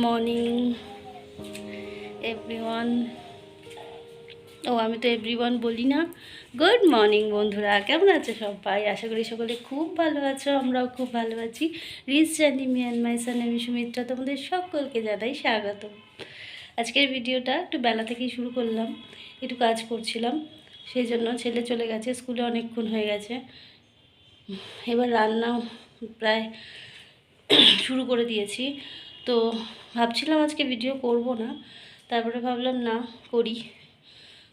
Morning everyone ও, আমি তো everyone বলি না। গুড মর্নিং বন্ধুরা। কেমন আছো সবাই? আশা করি সকলে খুব ভালো আছো, আমরাও খুব ভালো আছি। রিস জানি মি অ্যান্ড মাই সান আমি সুমিত্রা তোমাদের সকলকে জানাই স্বাগত আজকের ভিডিওটা একটু বেলা থেকেই শুরু করলাম, একটু কাজ করছিলাম, সেই জন্য ছেলে চলে গেছে, স্কুলে অনেকক্ষণ হয়ে গেছে। এবার রান্না প্রায় শুরু করে দিয়েছি। তো ভাবছিলাম আজকে ভিডিও করব না, তারপরে ভাবলাম না, করি।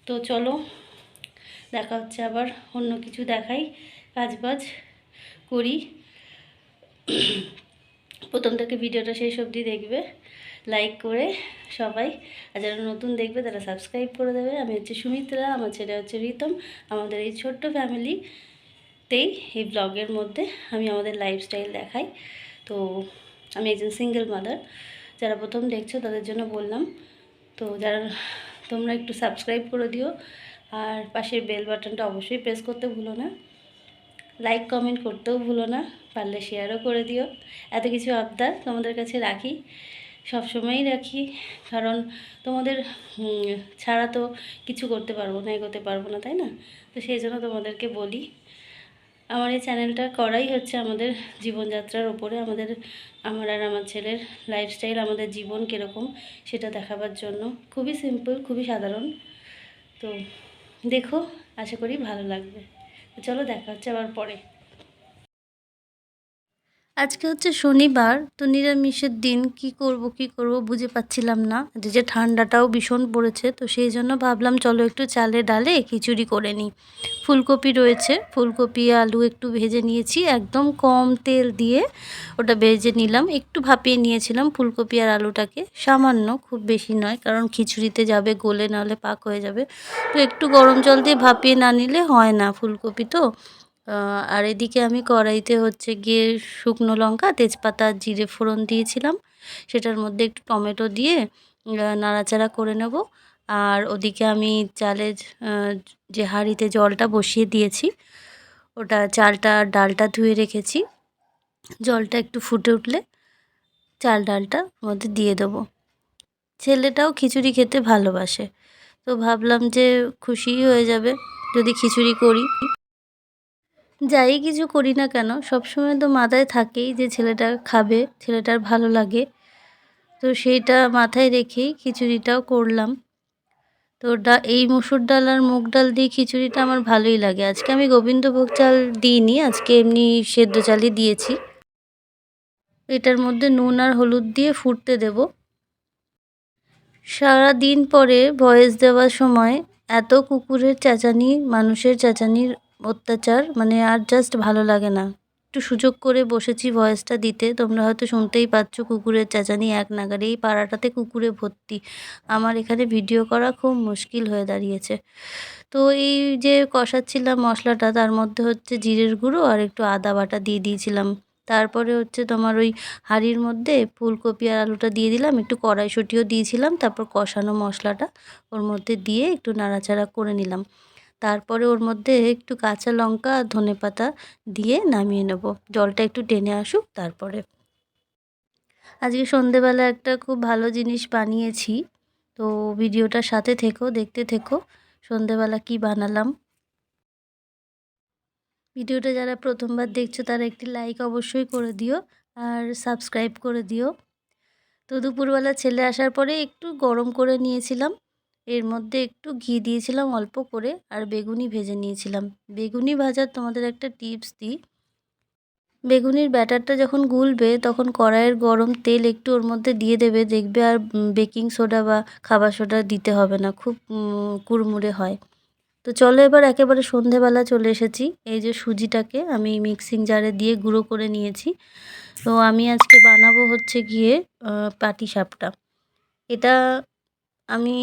তো চলো, দেখা হচ্ছে আবার, অন্য কিছু দেখাই কাজ বাজ করি। প্রথম থেকে ভিডিওটা শেষ অবধি দেখবে লাইক করে সবাই। আর যারা নতুন দেখবে, তারা সাবস্ক্রাইব করে দেবে। আমি হচ্ছে সুমিত্রা, আমার ছেলে হচ্ছে রিতম। আমাদের এই ছোট্ট ফ্যামিলিতেই এই ব্লগের মধ্যে আমি আমাদের লাইফস্টাইল দেখাই। তো আমি একজন সিঙ্গেল মাদার। যারা প্রথম দেখছ তাদের জন্য বললাম। তো যারা, তোমরা একটু সাবস্ক্রাইব করে দিও। আর পাশের বেল বাটনটা অবশ্যই প্রেস করতে ভুলো না। লাইক, কমেন্ট করতেও ভুলো না। পারলে শেয়ারও করে দিও। এত কিছু আবদার তোমাদের কাছে রাখি। সব সময়ই রাখি। কারণ তোমাদের ছাড়া তো কিছু করতে পারব না, এগোতে পারব না, তাই না? তো সেই জন্য তোমাদেরকে বলি। আমার এই চ্যানেলটা করাই হচ্ছে আমাদের জীবনযাত্রার ওপরে আমাদের, আমার আর আমার ছেলের লাইফস্টাইল আমাদের জীবন কীরকম সেটা দেখাবার জন্য। খুবই সিম্পল খুবই সাধারণ। তো দেখো, আশা করি ভালো লাগবে। চলো দেখা হচ্ছে আবার পরে। আজকে হচ্ছে শনিবার, তো নিরামিষের দিন কি করব কি করব বুঝে পাচ্ছিলাম না। যে যে ঠান্ডাটাও ভীষণ পড়েছে, তো সেই জন্য ভাবলাম চলো একটু চালে ডালে খিচুড়ি করে নিই। ফুলকপি রয়েছে, ফুলকপি, আলু একটু ভেজে নিয়েছি, একদম কম তেল দিয়ে ওটা ভেজে নিলাম। একটু ভাপিয়ে নিয়েছিলাম ফুলকপি আর আলুটাকে, সামান্য, খুব বেশি নয়, কারণ খিচুড়িতে যাবে গলে, নাহলে পাক হয়ে যাবে। তো একটু গরম জল দিয়ে ভাপিয়ে না নিলে হয় না ফুলকপি তো। আর এদিকে আমি কড়াইতে হচ্ছে গিয়ে শুকনো লঙ্কা, তেজপাতা, জিরে ফোড়ন দিয়েছিলাম। সেটার মধ্যে একটু টমেটো দিয়ে নাড়াচাড়া করে নেব। আর ওদিকে আমি চালের যে হাঁড়িতে জলটা বসিয়ে দিয়েছি, ওটা চালটা, ডালটা ধুয়ে রেখেছি। জলটা একটু ফুটে উঠলে চাল ডালটা মধ্যে দিয়ে দেবো। ছেলেটাও খিচুড়ি খেতে ভালোবাসে। তো ভাবলাম যে খুশিই হয়ে যাবে যদি খিচুড়ি করি। যাই কিছু করি না কেন, সবসময় তো মাথায় থাকেই যে ছেলেটা খাবে, ছেলেটার ভালো লাগে। তো সেইটা মাথায় রেখেই খিচুড়িটাও করলাম। তো ডা, এই মুসুর ডাল আর মুগ ডাল দিয়ে খিচুড়িটা আমার ভালোই লাগে। আজকে আমি গোবিন্দভোগ চাল দিইনি, আজকে এমনি সেদ্ধ চালই দিয়েছি। এটার মধ্যে নুন আর হলুদ দিয়ে ফুটতে দেব। সারা দিন পরে ভয়েস দেওয়ার সময় এত কুকুরের চেঁচানি, মানুষের চেঁচানির অত্যাচার মানে আর জাস্ট ভালো লাগে না। একটু সুযোগ করে বসেছি ভয়েসটা দিতে, তোমরা হয়তো শুনতেই পাচ্ছ কুকুরের চেঁচানি এক নাগারে এই পাড়াটাতে কুকুরে ভর্তি। আমার এখানে ভিডিও করা খুব মুশকিল হয়ে দাঁড়িয়েছে। তো এই যে কষাচ্ছিলাম মশলাটা, তার মধ্যে হচ্ছে জিরের গুঁড়ো আর একটু আদা বাটা দিয়ে দিয়েছিলাম। তারপরে হচ্ছে তোমার ওই হাঁড়ির মধ্যে ফুলকপি আর আলুটা দিয়ে দিলাম, একটু কড়াইশুঁটিও দিয়েছিলাম, তারপর কষানো মশলাটা ওর মধ্যে দিয়ে একটু নাড়াচাড়া করে নিলাম। তারপরে ওর মধ্যে একটু কাঁচা লঙ্কা আর ধনে পাতা দিয়ে নামিয়ে নেব। জলটা একটু টেনে আসুক তারপরে। আজকে সন্ধেবেলা একটা খুব ভালো জিনিস বানিয়েছি। তো ভিডিওটার সাথে থেকো, দেখতে থেকো, সন্ধেবেলা কি বানালাম। ভিডিওটা যারা প্রথমবার দেখছ, তারা একটি লাইক অবশ্যই করে দিও আর সাবস্ক্রাইব করে দিও। তো দুপুরবেলা ছেলে আসার পরে একটু গরম করে নিয়েছিলাম। এর মধ্যে একটু ঘি দিয়েছিলাম অল্প করে আর বেগুনি ভেজে নিয়েছিলাম। বেগুনি ভাজার তোমাদের একটা টিপস দিই। বেগুনির ব্যাটারটা যখন গুলবে তখন কড়াইয়ের গরম তেল একটু ওর মধ্যে দিয়ে দেবে, দেখবে আর বেকিং সোডা বা খাবার সোডা দিতে হবে না, খুব কুড়মুড়ে হয়। তো চলো এবার একেবারে সন্ধেবেলা চলে এসেছি। এই যে সুজিটাকে আমি মিক্সিং জারে দিয়ে গুঁড়ো করে নিয়েছি। তো আমি আজকে বানাবো হচ্ছে গিয়ে পাটি সাপটা এটা আমি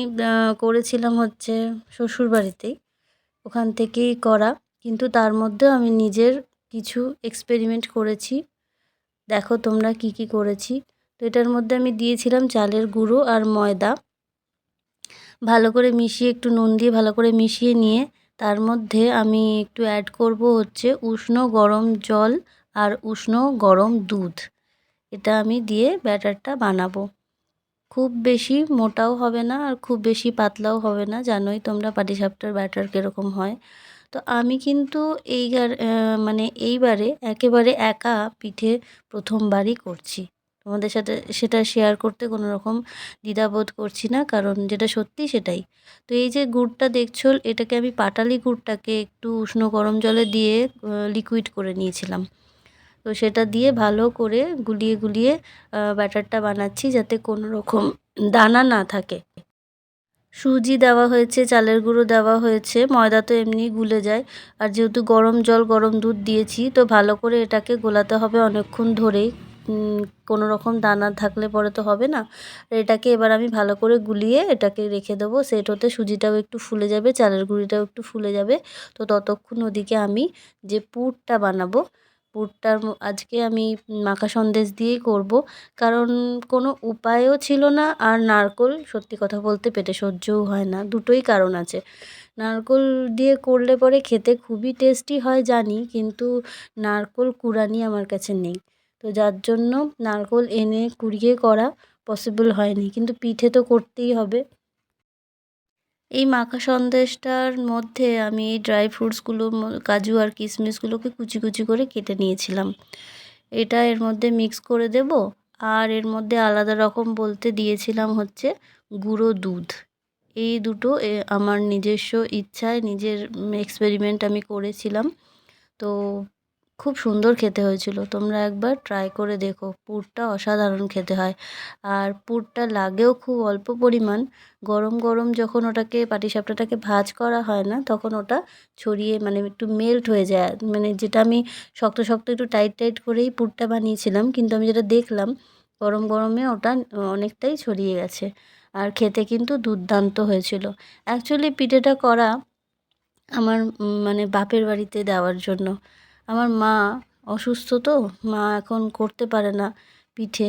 করেছিলাম হচ্ছে শ্বশুরবাড়িতেই, ওখান থেকেই করা। কিন্তু তার মধ্যেও আমি নিজের কিছু এক্সপেরিমেন্ট করেছি। দেখো তোমরা কি কি করেছি। তো এটার মধ্যে আমি দিয়েছিলাম চালের গুঁড়ো আর ময়দা। ভালো করে মিশিয়ে, একটু নুন দিয়ে ভালো করে মিশিয়ে নিয়ে তার মধ্যে আমি একটু অ্যাড করব হচ্ছে উষ্ণ গরম জল আর উষ্ণ গরম দুধ। এটা আমি দিয়ে ব্যাটারটা বানাবো। খুব বেশি মোটাও হবে না আর খুব বেশি পাতলাও হবে না, জানোই তোমরা পাটিসাপটার ব্যাটার কীরকম হয়। তো আমি কিন্তু এইবার মানে এইবারে একেবারে একা পিঠে প্রথমবারই করছি। তোমাদের সাথে সেটা শেয়ার করতে কোনো রকম দ্বিধাবোধ করছি না, কারণ যেটা সত্যি সেটাই। তো এই যে গুড়টা দেখছ, এটাকে আমি পাটালি গুড়টাকে একটু উষ্ণ গরম জলে দিয়ে লিকুইড করে নিয়েছিলাম। তো সেটা দিয়ে ভালো করে গুলিয়ে গুলিয়ে ব্যাটারটা বানাচ্ছি যাতে কোনো রকম দানা না থাকে। সুজি দেওয়া হয়েছে, চালের গুঁড়ো দেওয়া হয়েছে, ময়দা তো এমনি গুলে যায়। আর যেহেতু গরম জল, গরম দুধ দিয়েছি, তো ভালো করে এটাকে গোলাতে হবে অনেকক্ষণ ধরেই। কোনো রকম দানা থাকলে পরে তো হবে না। এটাকে এবার আমি ভালো করে গুলিয়ে এটাকে রেখে দেবো। সেট হতে সুজিটাও একটু ফুলে যাবে, চালের গুঁড়িটাও একটু ফুলে যাবে। তো ততক্ষণ ওদিকে আমি যে পুরটা বানাবো পুরটার আজকে আমি মাখা সন্দেশ দিয়েই করব। কারণ কোনো উপায়ও ছিল না। আর নারকোল, সত্যি কথা বলতে পেটে সহ্যও হয় না। দুটোই কারণ আছে। নারকোল দিয়ে করলে পরে খেতে খুবই টেস্টি হয় জানি, কিন্তু নারকোল কুড়ানি আমার কাছে নেই। তো যার জন্য নারকোল এনে কুড়িয়ে করা পসিবল হয়নি। কিন্তু পিঠে তো করতেই হবে। এই মাখা সন্দেশটার মধ্যে আমি এই ড্রাই ফ্রুটসগুলো, কাজু আর কিশমিশগুলোকে কুচি কুচি করে কেটে নিয়েছিলাম। এটা এর মধ্যে মিক্স করে দেব আর এর মধ্যে আলাদা রকম বলতে দিয়েছিলাম হচ্ছে গুঁড়ো দুধ। এই দুটো আমার নিজস্ব ইচ্ছায় নিজের এক্সপেরিমেন্ট আমি করেছিলাম। তো খুব সুন্দর খেতে হয়েছিল। তোমরা একবার ট্রাই করে দেখো। পুরটা অসাধারণ খেতে হয়। আর পুরটা লাগেও খুব অল্প পরিমাণ। গরম গরম যখন ওটাকে পাটিসাপটাটাকে ভাজ করা হয় না, তখন ওটা ছড়িয়ে মানে একটু মেল্ট হয়ে যায়। মানে যেটা আমি শক্ত শক্ত একটু টাইট টাইট করেই পুরটা বানিয়েছিলাম, কিন্তু আমি যেটা দেখলাম, গরম গরমে ওটা অনেকটাই ছড়িয়ে গেছে। আর খেতে কিন্তু দুর্দান্ত হয়েছিল। অ্যাকচুয়ালি পিঠেটা করা আমার মানে বাপের বাড়িতে দেওয়ার জন্য। আমার মা অসুস্থ তো, মা এখন করতে পারে না পিঠে।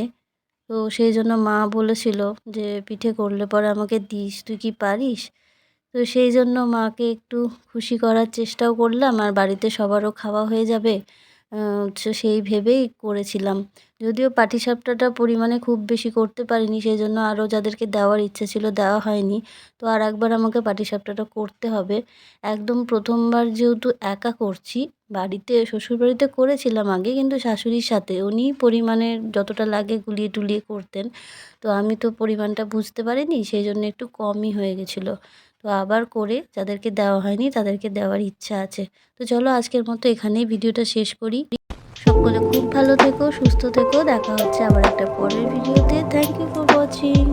তো সেই জন্য মা বলেছিল যে, পিঠে করলে পরে আমাকে দিস, তুই কি পারিস? তো সেই জন্য মাকে একটু খুশি করার চেষ্টাও করলাম, আর বাড়িতে সবারও খাওয়া হয়ে যাবে। সেই ভেবেই করেছিলাম। যদিও পাটিসাপটাটা পরিমাণে খুব বেশি করতে পারিনি সেই জন্য আরও যাদেরকে দেওয়ার ইচ্ছে ছিল দেওয়া হয়নি। তো আর একবার আমাকে পাটিসাপটাটা করতে হবে। একদম প্রথমবার যেহেতু একা করছি, বাড়িতে, শ্বশুরবাড়িতে করেছিলাম আগে, কিন্তু শাশুড়ির সাথে। উনি পরিমাণে যতটা লাগে গুলিয়ে টুলিয়ে করতেন। তো আমি তো পরিমাণটা বুঝতে পারিনি, সেই জন্য একটু কমই হয়ে গেছিল। তো আবার করে যাদেরকে দেওয়া হয়নি তাদেরকে দেওয়ার ইচ্ছা আছে। তো চলো আজকের মতো এখানেই ভিডিওটা শেষ করি। সকলে খুব ভালো থেকো, সুস্থ থেকো। দেখা হচ্ছে আবার একটা পরের ভিডিওতে। Thank you for watching